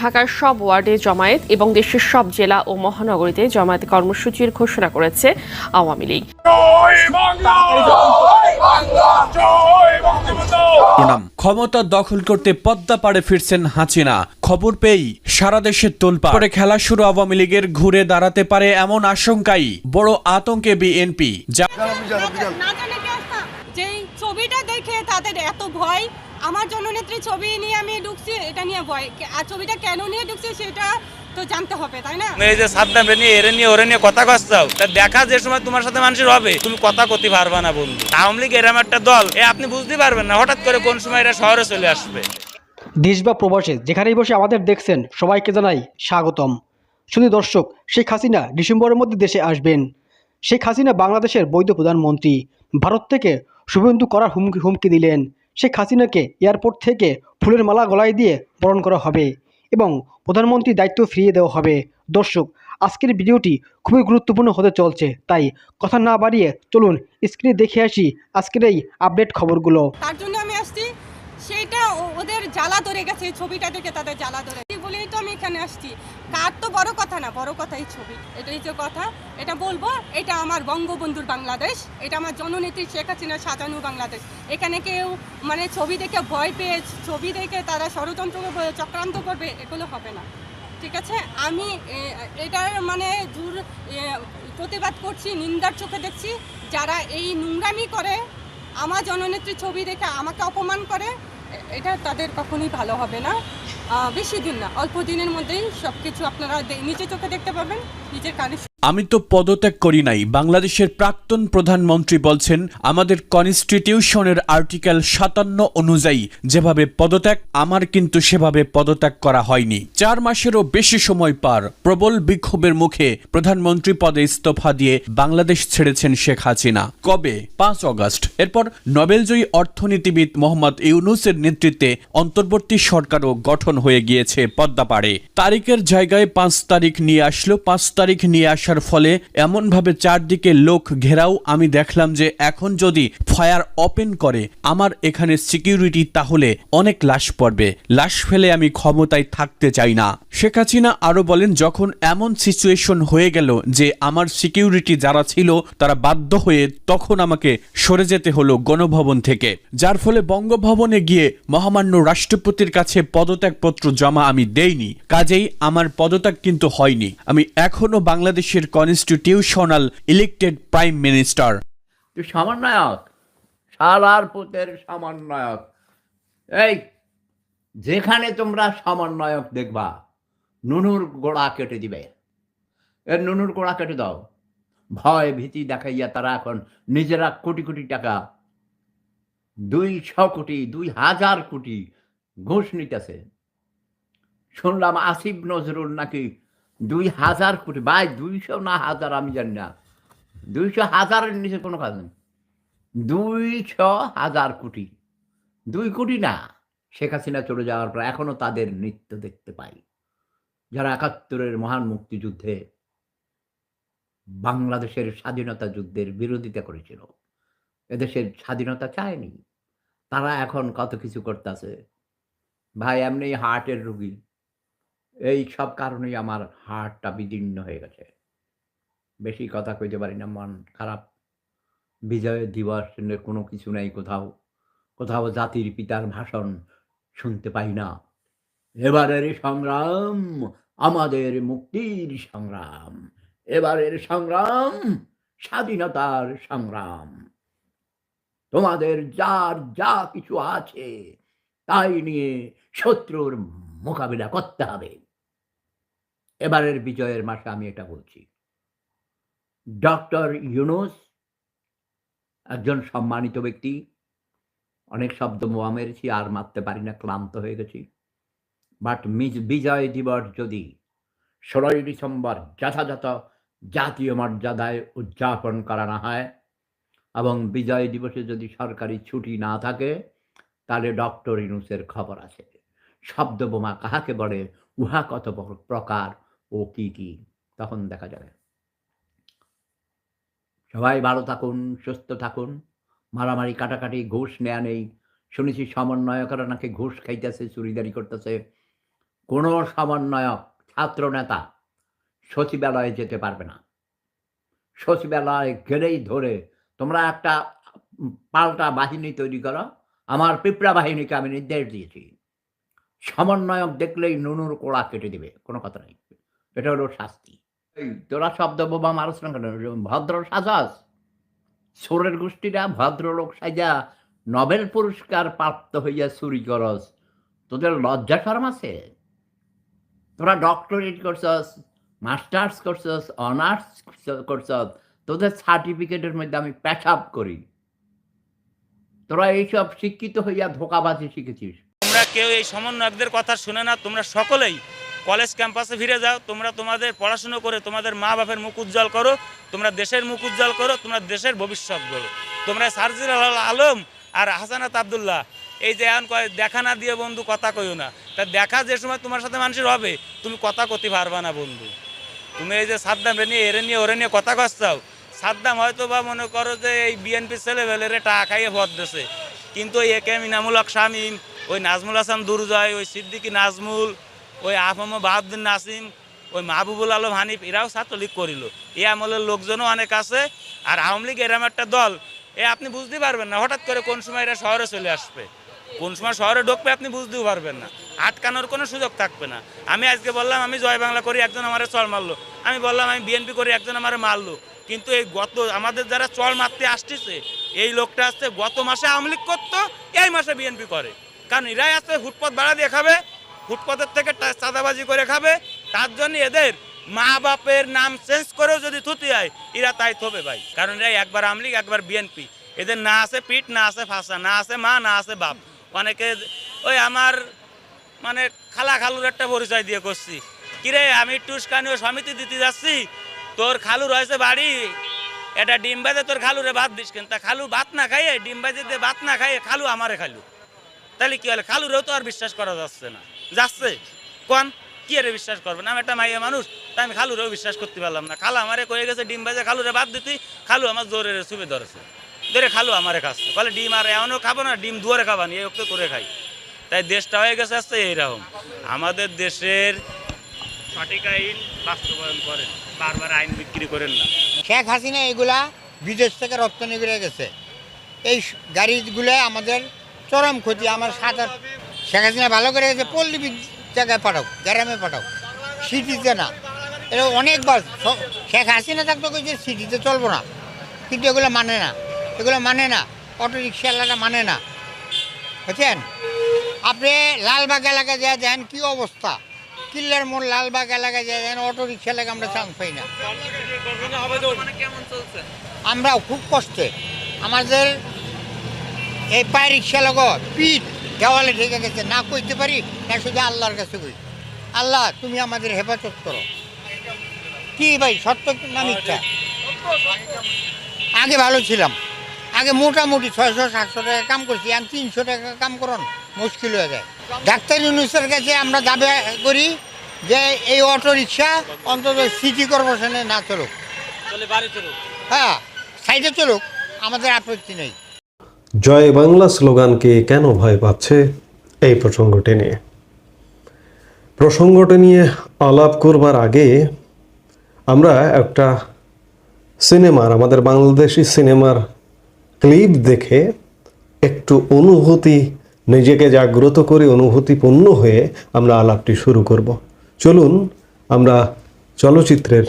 ঢাকার সব ওয়ার্ডে জমায়েত এবং দেশের সব জেলা ও মহানগরীতে জমায়েত কর্মসূচির ঘোষণা করেছে আওয়ামী লীগ। ক্ষমতা দখল করতে পদ্মা পাড়ে ফিরছেন হাসিনা। খবর পেয়েই সারা দেশে তোলপা পরে খেলা শুরু আওয়ামী লীগের ঘুরে দাঁড়াতে পারে এমন আশঙ্কাই বড় আতঙ্কে বিএনপি। যা ছবিটা দেখে তাদের এত ভয় আমার জননেত্রী ছবি নিয়ে আমি ঢুকছি এটা নিয়ে ভয়। আর ছবিটা কেন নিয়ে ঢুকছি সেটা তো জানতে হবে তাই না? এই যে সাদ্দাম রে নিয়ে এরে নিয়ে ওরে নিয়ে কথা কচ্ছাও তা দেখা যে সময় তোমার সাথে মানুষের হবে তুমি কথা করতে পারবে না বন্ধু। আওয়ামী লীগ এরম একটা দল এ আপনি বুঝতে পারবেন না হঠাৎ করে কোন সময় এরা শহরে চলে আসবে। দেশ বা প্রবাসে যেখানেই বসে আমাদের দেখছেন সবাইকে জানাই স্বাগতম। শুধু দর্শক শেখ হাসিনা ডিসেম্বরের মধ্যে দেশে আসবেন। শেখ হাসিনা বাংলাদেশের বৈধ প্রধানমন্ত্রী। ভারত থেকে শুভেন্দু করার হুমকি হুমকি দিলেন। শেখ হাসিনাকে এয়ারপোর্ট থেকে ফুলের মালা গলায় দিয়ে বরণ করা হবে এবং প্রধানমন্ত্রী দায়িত্ব ফিরিয়ে দেওয়া হবে। দর্শক, আজকের ভিডিওটি খুবই গুরুত্বপূর্ণ হতে চলছে, তাই কথা না বাড়িয়ে চলুন স্ক্রিনে দেখে আসি আজকের এই আপডেট খবরগুলো। তার জন্য আমি আসছি, সেইটা ওদের জ্বালা ধরে গেছে ছবিটা দেখে তাদের জ্বালা ধরে বলেই তো আমি এখানে আসছি। কার তো বড় কথা না, বড় কথা এই ছবি। এটাই যে কথা, এটা বলব, এটা আমার বঙ্গবন্ধুর বাংলাদেশ, এটা আমার জননেত্রী শেখ হাসিনা সাজানো বাংলাদেশ। এখানে কেউ মানে ছবি দেখে ভয় পেয়ে, ছবি দেখে তারা ষড়যন্ত্র চক্রান্ত করবে, এগুলো হবে না। ঠিক আছে? আমি এটার মানে দূর প্রতিবাদ করছি, নিন্দার চোখে দেখছি। যারা এই নোংরামি করে, আমার জননেত্রী ছবি দেখে আমাকে অপমান করে এটা তাদের কখনোই ভালো হবে না। বেশি দিন না, অল্প দিনের মধ্যেই সব কিছু আপনারা নিজে চোখে দেখতে পাবেন নিজের কানে আমি তো পদত্যাগ করি নাই। বাংলাদেশের প্রাক্তন প্রধানমন্ত্রী বলছেন, আমাদের কনস্টিটিউশনের আর্টিকেল সাতান্ন অনুযায়ী যেভাবে পদত্যাগ, আমার কিন্তু সেভাবে পদত্যাগ করা হয়নি। চার মাসেরও বেশি সময় পার, প্রবল বিক্ষোভের মুখে প্রধানমন্ত্রী পদে ইস্তফা দিয়ে বাংলাদেশ ছেড়েছেন শেখ হাসিনা। কবে? পাঁচ অগস্ট। এরপর নোবেলজয়ী অর্থনীতিবিদ মোহাম্মদ ইউনুসের নেতৃত্বে অন্তর্বর্তী সরকারও গঠন হয়ে গিয়েছে পদ্মাপাড়ে। তারিখের জায়গায় পাঁচ তারিখ নিয়ে আসলো, পাঁচ তারিখ নিয়ে আসার ফলে এমনভাবে চারদিকে লোক ঘেরাও, আমি দেখলাম যে এখন যদি ফায়ার ওপেন করে, আমার এখানে সিকিউরিটি তাহলে অনেক লাশ পড়বে। লাশ ফেলে আমি ক্ষমতায় থাকতে চাই না। শেখ হাসিনা আরও বলেন, যখন এমন সিচুয়েশন হয়ে গেল যে আমার সিকিউরিটি যারা ছিল, তারা বাধ্য হয়ে তখন আমাকে সরে যেতে হলো গণভবন থেকে। যার ফলে বঙ্গভবনে গিয়ে মহামান্য রাষ্ট্রপতির কাছে পদত্যাগপত্র জমা আমি দেইনি। কাজেই আমার পদত্যাগ কিন্তু হয়নি। আমি এখনও বাংলাদেশের কনস্টিটিউশনাল ইলেক্টেড প্রাইম মিনিস্টার তুই সমন্বয়ক, সালার পুতের সমন্বয়ক। এই, যেখানে তোমরা সমন্বয়ক দেখবা, নুনুর গোড়া কেটে দিবে। এর নুনুর গোড়া কেটে দাও। ভয় ভীতি দেখাইয়া তারা এখন নিজেরা কোটি কোটি টাকা, দুইশো কোটি, দুই হাজার কোটি ঘুষ নিতেছে। শুনলাম আসিফ নজরুল নাকি দুই হাজার কোটি, ভাই দুইশো না হাজার আমি জানি না। দুইশো হাজারের নিচে কোনো কাজ নেই। দুইশো হাজার কোটি। দুই কোটি না। শেখ হাসিনা চলে যাওয়ার পর এখনও তাদের নৃত্য দেখতে পাই। যারা একাত্তরের মহান মুক্তিযুদ্ধে বাংলাদেশের স্বাধীনতা যুদ্ধের বিরোধিতা করেছিল। এদেশের স্বাধীনতা চায়নি। তারা এখন কত কিছু করতেছে। ভাই, এমনি হার্টের রুগী। এই সব কারণেই আমার হার্টটা বিদীর্ণ হয়ে গেছে। বেশি কথা কইতে পারি না, মন খারাপ। বিজয় দিবস কোনো কিছু নেই কোথাও। কোথাও জাতির পিতার ভাষণ শুনতে পাই না। এবারের সংগ্রাম আমাদের মুক্তির সংগ্রাম। এবারের সংগ্রাম স্বাধীনতার সংগ্রাম। তোমাদের যার যা কিছু আছে, তাই নিয়ে শত্রুর মোকাবিলা করতে হবে। এবারের বিজয়ের মাসে আমি এটা বলছি। ডক্টর ইউনুস একজন সম্মানিত ব্যক্তি। অনেক শব্দ মোয়া মেরেছি, আর মারতে পারি না, ক্লান্ত হয়ে গেছি। বাট মিজ বিজয় দিবস যদি ষোলোই ডিসেম্বর যথাযথ জাতীয় মর্যাদায় উদযাপন করানো হয় এবং বিজয় দিবসে যদি সরকারি ছুটি না থাকে, তাহলে ডক্টর ইনুসের খবর আছে। শব্দ বোমা কাহাকে বলে, উহা কত প্রকার ও কি কি? তখন দেখা যাবে। সবাই ভালো থাকুন, সুস্থ থাকুন, মারামারি, কাটাকাটি, ঘুষ নেয়া নেই। শুনেছি সমন্বয়করা নাকি ঘুষ খাইতেছে, চুরিদারি করতেছে। কোনো সমন্বয়ক, ছাত্র নেতা সচিবালয়ে যেতে পারবে না। সচিবালয়ে গেলেই ধরে, তোমরা একটা পাল্টা বাহিনী তৈরি করো, আমার পিঁপড়া বাহিনীকে আমি নির্দেশ দিয়েছি। সমন্বয়ক দেখলেই নুনুর কোড়া কেটে দিবে, কোনো কথা নেই। এটা হলো শাস্তি। তোরা শব্দ বোমা মারস না কেন? ভদ্র সাজাস। সোরের গোষ্ঠীরা ভদ্রলোক সাজা নোবেল পুরস্কার প্রাপ্ত হইয়া চুরি করস। তোদের লজ্জা শরম আছে? তোরা ডক্টরেট করছস মাস্টার্স করছস অনার্স করছস তোদের সার্টিফিকেটের মধ্যে আমি পেশাব করি। তোরা এইসব শিক্ষিত হইয়া ধোকাবাজি শিখেছিস। তোমরা কেউ এই সমন্বয়কদের কথা শুনে না তোমরা সকলেই কলেজ ক্যাম্পাসে ফিরে যাও, তোমরা তোমাদের পড়াশুনো করে তোমাদের মা বাপের মুখ উজ্জ্বল করো, তোমরা দেশের মুখ উজ্জ্বল করো, তোমরা দেশের ভবিষ্যৎ করো তোমরা সার্জির আলম আর হাসানাত আবদুল্লাহ, এই যে এখন দেখা না দিয়ে বন্ধু কথা কইও না। তা দেখা যে সময় তোমার সাথে মানুষের হবে, তুমি কথা কতি পারবা না বন্ধু। তুমি এই যে সাদ্দাম রে নিয়ে, এরে নিয়ে, ওরে নিয়ে কথা কচ্ছাও। সাদ্দাম হয়তো বা মনে করো যে এই বিএনপি ছেলে বেলেরে টাকা খাইয়ে ভর দিছে। কিন্তু ওই একে হক শামীম, ওই নাজমুল হাসান দুরজয়, ওই সিদ্দিকী নাজমুল ওই আহম বাহাদ্দিন নাসিম, ওই মাহবুবুল আলম হানিফ, এরাও ছাত্রলীগ করিল। এই আমলের লোকজনও অনেক আছে, আর আওয়ামী লীগ এরম একটা দল, এ আপনি বুঝতে পারবেন না, হঠাৎ করে কোন সময় এরা শহরে চলে আসবে। কোন সময় শহরে ঢুকবে আপনি বুঝতেও পারবেন না। আটকানোর কোনো সুযোগ থাকবে না। আমি আজকে বললাম, আমি জয় বাংলা করি, একজন আমার চল মারলো। আমি বললাম, আমি বিএনপি করি, একজন আমার মারলো। কিন্তু এই গত, আমাদের যারা চল মারতে আসতেছে, এই লোকটা আসছে, গত মাসে আওয়ামী লীগ করতো, এই মাসে বিএনপি করে। কারণ এরাই আসছে ফুটপথ ভাড়া দিয়ে খাবে ফুটপথের থেকে চাঁদাবাজি করে খাবে, তার জন্য এদের মা বাপের নাম চেঞ্জ করেও যদি থুতি হয় এরা তাই থবে ভাই। কারণ এরা একবার আওয়ামী লীগ একবার বিএনপি এদের না আছে পিঠ, না আছে ফাঁসা, না আছে মা, না আছে বাপ। অনেকে ওই আমার মানে খালা খালুর একটা পরিচয় দিয়ে করছি। কিরে, আমি টুসকানি ও সমিতি দিতে যাচ্ছি, তোর খালু রয়েছে বাড়ি, এটা ডিম বাজে তোর খালুরে ভাত দিস কেন তা খালু ভাত না খাইয়ে, ডিম বাজিতে ভাত না খাইয়ে খালু আমারে খালু তাহলে কি হলে? খালুরেও তো আর বিশ্বাস করা যাচ্ছে না। যাচ্ছে। কোন? কি আরে বিশ্বাস করবে? না আমি একটা মাইয়া মানুষ তাই আমি খালুরেও বিশ্বাস করতে পারলাম না। খালা আমারে কয়ে গেছে, ডিম বাজে খালুরে বাদ দিতি, খালু আমার জোরে চুপে ধরেছে। ধরে খালু আমারে খাচ্ছে। বলে ডিম আর এমনও খাব না, ডিম দুয়ারে খাবানি এই ওকে করে খাই। তাই দেশটা হয়ে গেছে আসছে এইরকম। আমাদের দেশের সঠিক আইন বাস্তবায়ন করেন, বারবার আইন বিক্রি করেন না। শেখ হাসিনা এগুলা বিদেশ থেকে রপ্তানি করে গেছে। এই গাড়িগুলো আমাদের চরম ক্ষতি, আমার সাত শেখ হাসিনা ভালো করে গেছে পল্লী জায়গায় পাঠাও, গ্রামে পাঠাও। সিটিতে না। এটা অনেকবার শেখ হাসিনা থাকতো যে সিটিতে চলবো না। কিন্তু এগুলো মানে না। এগুলো মানে না। অটো রিক্সাওয়ালারা মানে না। বুঝছেন? আপনি লালবাগ এলাকায় যা দেন কি অবস্থা? কিল্লার মোড় লালবাগ এলাকায় যা দেন অটো রিক্সা লাগে আমরা চান্স পাই না। আমরা খুব কষ্টে। আমাদের এই পায়ে রিক্সা লগো পিঠ দেওয়ালে ঠেকে গেছে না কইতে পারি না শুধু আল্লাহর কাছে কই। আল্লাহ তুমি আমাদের হেফাজত করো। কি ভাই সত্য না মিথ্যা? আগে ভালো ছিলাম। আগে মোটামুটি ছয়শো সাতশো টাকা কাম করছি আমি তিনশো টাকা কাম করুন মুশকিল হয়ে যায়। ডাক্তার ইউনুসের কাছে আমরা দাবি করি যে এই অটো রিক্সা অন্তত সিটি কর্পোরেশনে না চলুক। হ্যাঁ সাইডে চলুক আমাদের আপত্তি নেই। জয় বাংলা স্লোগানকে কেন ভয় পাচ্ছে? এই প্রসঙ্গটি নিয়ে। প্রসঙ্গটি নিয়ে আলাপ করবার আগে আমরা একটা সিনেমার, আমাদের বাংলাদেশি সিনেমার ক্লিপ দেখে একটু অনুভূতি, নিজেকে জাগ্রত করে অনুভূতিপূর্ণ হয়ে আমরা আলাপটি শুরু করব। চলুন আমরা চলচ্চিত্রের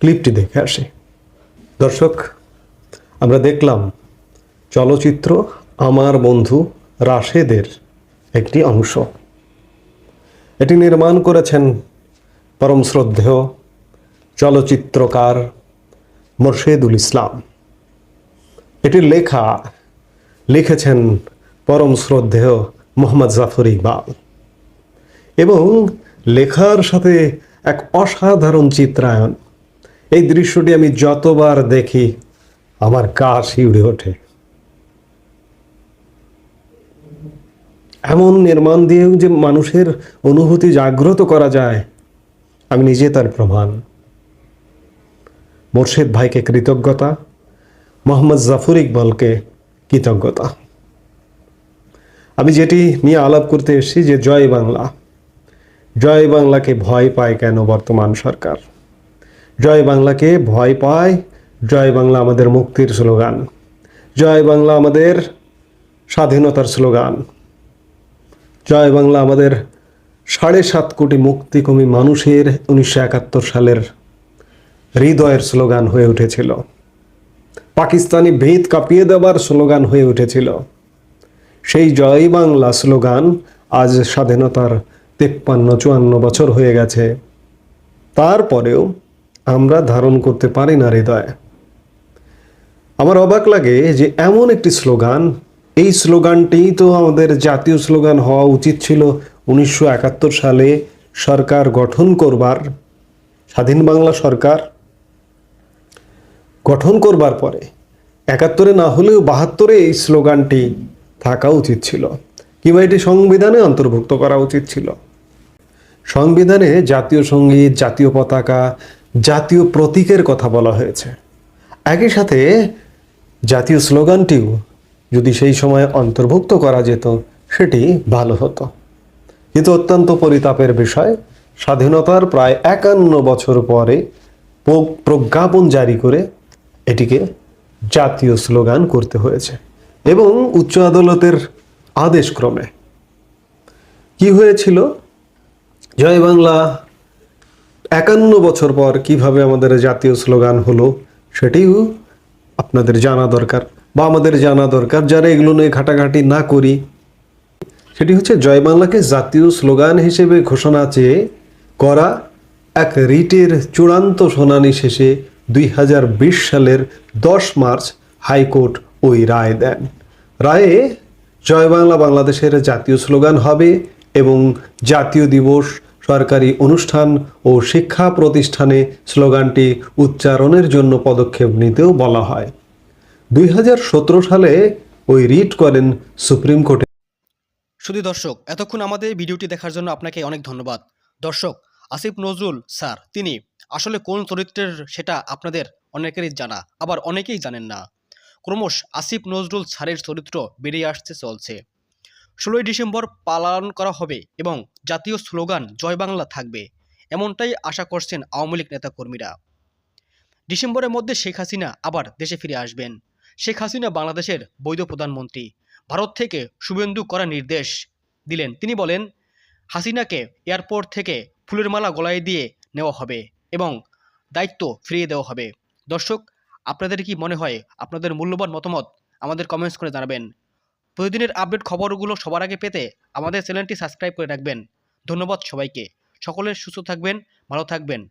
ক্লিপটি দেখে আসি। দর্শক, আমরা দেখলাম চলচ্চিত্র আমার বন্ধু রাশেদের একটি অংশ। এটি নির্মাণ করেছেন পরম শ্রদ্ধেয় চলচ্চিত্রকার মোর্শেদুল ইসলাম। এটি লেখা লিখেছেন পরম শ্রদ্ধেয় মোহাম্মদ জাফর ইকবাল। এবং লেখার সাথে এক অসাধারণ চিত্রায়ন। এই দৃশ্যটি আমি যতবার দেখি, আমার গা শিউড়ে ওঠে। এমন নির্মাণ দিয়েও যে মানুষের অনুভূতি জাগ্রত করা যায়, আমি নিজে তার প্রমাণ। মোর্শেদ ভাইকে কৃতজ্ঞতা, মোহাম্মদ জাফর ইকবালকে কৃতজ্ঞতা। আমি যেটি নিয়ে আলাপ করতে এসেছি যে জয় বাংলা। জয় বাংলাকে ভয় পায় কেন বর্তমান সরকার? জয় বাংলাকে ভয় পায়, জয় বাংলা আমাদের মুক্তির স্লোগান। জয় বাংলা আমাদের স্বাধীনতার স্লোগান। জয় বাংলা আমাদের সাড়ে সাত কোটি মুক্তিকমী মানুষের উনিশশো একাত্তর সালের হৃদয়ের স্লোগান হয়ে উঠেছিল। পাকিস্তানি ভিত কাঁপিয়ে দেওয়ার স্লোগান হয়ে উঠেছিল। সেই জয় বাংলা স্লোগান আজ স্বাধীনতার তেপ্পান্ন, চুয়ান্ন বছর হয়ে গেছে। তারপরেও আমরা ধারণ করতে পারি না হৃদয়। আমার অবাক লাগে যে এমন একটি স্লোগান এই স্লোগানটিই তো আমাদের জাতীয় স্লোগান হওয়া উচিত ছিল। উনিশশো একাত্তর সালে সরকার গঠন করবার, স্বাধীন বাংলা সরকার গঠন করবার পরে একাত্তরে না হলেও বাহাত্তরে এই স্লোগানটি থাকা উচিত ছিল। কিংবা এটি সংবিধানে অন্তর্ভুক্ত করা উচিত ছিল। সংবিধানে জাতীয় সংগীত, জাতীয় পতাকা, জাতীয় প্রতীকের কথা বলা হয়েছে। একই সাথে জাতীয় স্লোগানটিও যদি সেই সময় অন্তর্ভুক্ত করা যেত, সেটি ভালো হতো। কিন্তু অত্যন্ত পরিতাপের বিষয়, স্বাধীনতার প্রায় একান্ন বছর পরে প্রজ্ঞাপন জারি করে এটিকে জাতীয় স্লোগান করতে হয়েছে এবং উচ্চ আদালতের আদেশক্রমে। কি হয়েছিল? জয় বাংলা, একান্ন বছর পর কীভাবে আমাদের জাতীয় স্লোগান হলো, সেটিও আপনাদের জানা দরকার। বা আমাদের জানা দরকার, যারা এগুলো নিয়ে ঘাটাঘাটি না করি। সেটি হচ্ছে জয় বাংলাকে জাতীয় স্লোগান হিসেবে ঘোষণা চেয়ে করা এক রিটের চূড়ান্ত শুনানি শেষে দুই হাজার বিশ সালের দশ মার্চ হাইকোর্ট ওই রায় দেন। রায়ে জয় বাংলা বাংলাদেশের জাতীয় স্লোগান হবে এবং জাতীয় দিবস, সরকারি অনুষ্ঠান ও শিক্ষা প্রতিষ্ঠানে স্লোগানটি উচ্চারণের জন্য পদক্ষেপ নিতেও বলা হয়। দুই হাজার সতেরো সালে ওই রিট করেন সুপ্রিম কোর্টে। শুধু দর্শক, এতক্ষণ আমাদের ভিডিওটি দেখার জন্য আপনাকে অনেক ধন্যবাদ। দর্শক, আসিফ নজরুল স্যার, তিনি আসলে কোন চরিত্রের সেটা আপনাদের অনেকেরই জানা, আবার অনেকেই জানেন না। ক্রমশ আসিফ নজরুল স্যারের চরিত্র বেরিয়ে আসতে চলছে। ষোলোই ডিসেম্বর পালন করা হবে এবং জাতীয় স্লোগান জয় বাংলা থাকবে, এমনটাই আশা করছেন আওয়ামী লীগ নেতাকর্মীরা। ডিসেম্বরের মধ্যে শেখ হাসিনা আবার দেশে ফিরে আসবেন। শেখ হাসিনা বাংলাদেশের বৈধ প্রধানমন্ত্রী। ভারত থেকে শুভেন্দু করা নির্দেশ দিলেন। তিনি বলেন, হাসিনাকে এয়ারপোর্ট থেকে ফুলের মালা গলায় দিয়ে নেওয়া হবে এবং দায়িত্ব ফিরিয়ে দেওয়া হবে। দর্শক, আপনাদের কি মনে হয়, আপনাদের মূল্যবান মতামত আমাদের কমেন্টস করে জানাবেন। প্রতিদিনের আপডেট খবরগুলো সবার আগে পেতে আমাদের চ্যানেলটি সাবস্ক্রাইব করে রাখবেন। ধন্যবাদ সবাইকে। সকলে সুস্থ থাকবেন, ভালো থাকবেন।